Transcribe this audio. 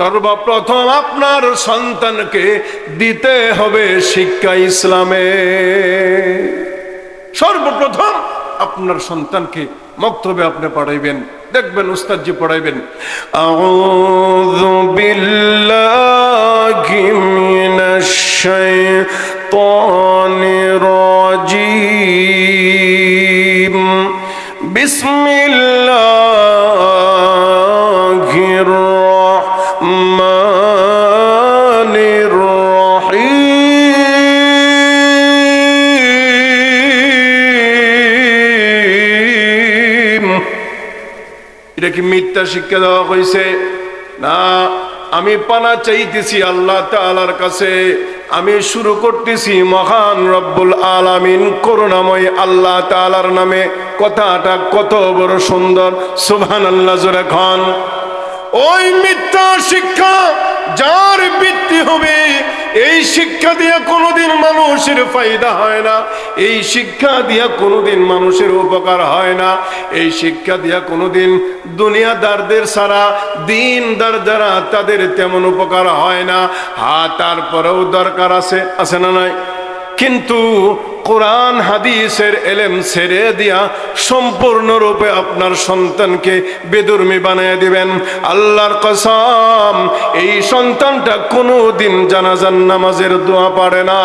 সর্বপ্রথম আপনার সন্তানকে দিতে হবে শিক্ষা ইসলামে। সর্বপ্রথম আপনার সন্তানকে মক্তবে আপনি পড়াইবেন, দেখবেন উস্তাদজি পড়াইবেন। আউযু বিল্লাহি মিনাশ শাইতানির রাজিম। বিসমিল্লাহির এটা কি মিথ্যা শিক্ষা দেওয়া হয়েছে না, আমি পানা চাইতেছি আল্লাহ তালার কাছে। আমি শুরু করতেছি মহান রব্বুল আলামিন, করুণাময় আল্লাহ তালার নামে। কথাটা কত বড় সুন্দর। সুবহান আল্লাহ জোরে খান ওই মিথ্যা শিক্ষা যার বৃত্তি হবে, এই শিক্ষা দিয়ে কোনোদিন মানুষের ফায়দা হয় না। এই শিক্ষা দিয়া কোনোদিন মানুষের উপকার হয় না। এই শিক্ষা দিয়া কোনোদিন দুনিয়াদারদের সারা, দিনদার যারা, তাদের তেমন উপকার হয় না। হা তারপরেও দরকার আছে আছে না নাই? কিন্তু কোরআন, হাদিসের এলেম ছেড়ে দিয়া সম্পূর্ণরূপে আপনার সন্তানকে বেদুর্মি বানিয়ে দিবেন। আল্লাহর কসাম, এই সন্তানটা কোনো দিন জানাজান নামাজের দোয়া পারে না।